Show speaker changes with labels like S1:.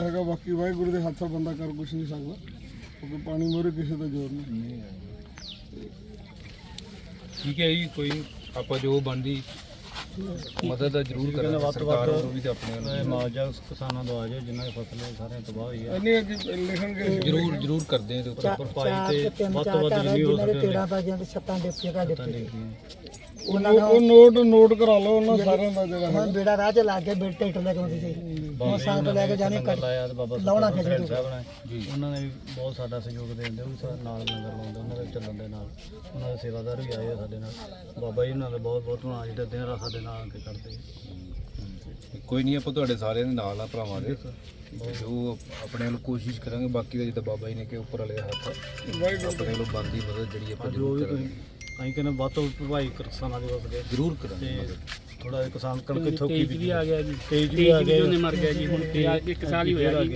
S1: ਜਿਹੜਾ ਹੈਗਾ ਬਾਕੀ ਵਾਹਿਗੁਰੂ ਦੇ ਹੱਥੋਂ ਬੰਦਾ ਕਰ ਕੁਝ ਨਹੀਂ ਸਕਦਾ ਕਿਉਂਕਿ ਪਾਣੀ ਮੋਰੇ ਕਿਸੇ ਦਾ ਜ਼ੋਰ ਨਹੀਂ।
S2: ਠੀਕ ਹੈ ਜੀ ਕੋਈ ਆਪਾਂ ਜੋ ਬਣਦੀ ਮਦਦ ਆ ਜ਼ਰੂਰ ਕਰਾਂਗੇ ਸਰਕਾਰ ਵੱਲੋਂ ਵੀ ਤੇ ਆਪਣੇ ਵੱਲੋਂ
S3: ਮੁਆਵਜ਼ਾ ਕਿਸਾਨਾਂ ਦਾ ਆ ਜਾਏ ਜਿਨ੍ਹਾਂ ਦੀ ਫਸਲ ਹੈ ਸਾਰਿਆਂ ਤਬਾਹ ਹੋਈ ਹੈ
S1: ਇੰਨੀ ਲਿਖਣਗੇ।
S2: ਜ਼ਰੂਰ ਜ਼ਰੂਰ ਕਰਦੇ ਹਾਂ ਤੇ ਉੱਪਰ।
S3: ਭਰਪਾਈ ਤੇ ਵੱਧ ਤੋਂ ਵੱਧ ਜਿੰਨੀ ਹੋ ਸਕੇ
S4: ਤੇੜਾ ਬਾਜੀਆਂ ਦੇ ਛੱਤਾਂ ਡਿੱਪੀਆਂ ਕਾ ਡਿੱਪੀ
S1: ਉਹ ਉਹ ਨੋਟ ਨੋਟ ਕਰਾ ਲਓ ਉਹਨਾਂ ਸਾਰਿਆਂ ਦਾ ਜਿਹੜਾ
S4: ਹੁਣ ਬੇੜਾ ਰਾਹ ਚ ਲੱਗ ਕੇ ਬੇੜ ਟਿਕਟ ਲੈ ਕੇ ਆਉਂਦੀ ਸੀ। ਹੁਣ ਸੰਗਤ ਲੈ ਕੇ ਜਾਣੀ ਕੱਟ
S3: ਲਾਇਆ ਤੇ ਬਾਬਾ
S4: ਲਾਉਣਾ ਖਿੱਚ
S3: ਸੁਖਮਨੀ ਸਾਹਿਬ ਨੇ। ਉਹਨਾਂ ਨੇ ਵੀ ਬਹੁਤ ਸਾਡਾ ਸਹਿਯੋਗ ਦੇ ਦਿੰਦੇ ਉਹ ਵੀ ਸਾਡੇ ਨਾਲ ਲੰਗਰ ਲਾਉਂਦੇ ਉਹਨਾਂ ਦੇ ਚੱਲਣ ਦੇ ਨਾਲ। ਉਹਨਾਂ ਦੇ ਸੇਵਾਦਾਰ ਵੀ ਆਏ ਆ ਸਾਡੇ ਨਾਲ। ਬਾਬਾ ਜੀ ਉਹਨਾਂ ਦਾ ਬਹੁਤ ਬਹੁਤ ਧੰਨਵਾਦ ਜਿਹੜਾ ਦਿਨ ਰਾਤ ਸਾਡੇ ਨਾਲ ਆ ਕੇ ਕਰਦੇ
S2: ਕੋਈ ਨਹੀਂ ਆਪਾਂ ਤੁਹਾਡੇ ਸਾਰਿਆਂ ਦੇ ਨਾਲ ਆ ਭਰਾਵਾਂ ਦੇ। ਜੋ ਆਪਣੇ ਵੱਲੋਂ ਕੋਸ਼ਿਸ਼ ਕਰਾਂਗੇ ਬਾਕੀ ਦਾ ਜਿੱਦਾਂ ਬਾਬਾ ਜੀ ਨੇ ਕਿ ਉੱਪਰ ਵਾਲੇ ਹੱਥ ਆਪਣੇ ਵੱਲੋਂ ਬੰਦੀ ਮਦਦ ਜਿਹੜੀ ਆਪਾਂ
S3: ਜੋ ਵੀ ਅਸੀਂ ਕਹਿੰਦੇ ਵੱਧ ਤੋਂ ਵੱਧ ਭਰਪਾਈ ਕਿਸਾਨਾਂ ਦੀ ਹੋ ਸਕੇ
S2: ਜ਼ਰੂਰ ਕਰਾਂਗੇ
S3: ਤੇ
S2: ਮਦਦ।
S3: ਥੋੜਾ ਕਿਸਾਨ ਕਣਕ ਇੱਥੋਂ ਕੀ
S5: ਵੀ ਆ ਗਿਆ ਜੀ।
S3: ਤੇਜ ਵੀ ਆ ਗਿਆ।
S5: ਉਹਨੇ ਮਰ ਗਿਆ ਜੀ ਹੁਣ ਤੇ ਇੱਕ ਸਾਲ ਹੀ ਹੋਇਆ ਜੀ।